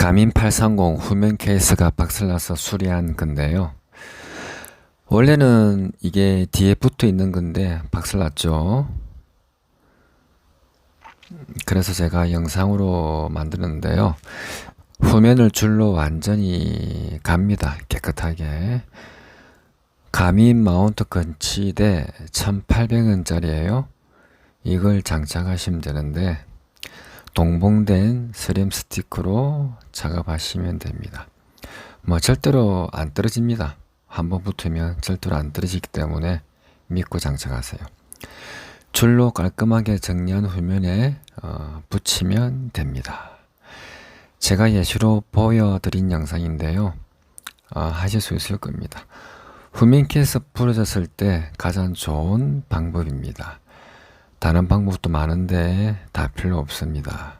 가민 830 후면 케이스가 박살나서 수리한 건데요. 원래는 이게 뒤에 붙어 있는 건데 박살났죠. 그래서 제가 영상으로 만드는데요. 후면을 줄로 완전히 갑니다. 깨끗하게. 가민 마운트 건치대 1800원짜리예요. 이걸 장착하시면 되는데 동봉된 스림 스티커로 작업하시면 됩니다. 뭐 절대로 안 떨어집니다. 한번 붙으면 절대로 안 떨어지기 때문에 믿고 장착하세요. 줄로 깔끔하게 정리한 후면에 어, 붙이면 됩니다. 제가 예시로 보여드린 영상인데요. 어, 하실 수 있을 겁니다. 후면 케이스 부러졌을 때 가장 좋은 방법입니다. 다른 방법도 많은데 다 필요 없습니다.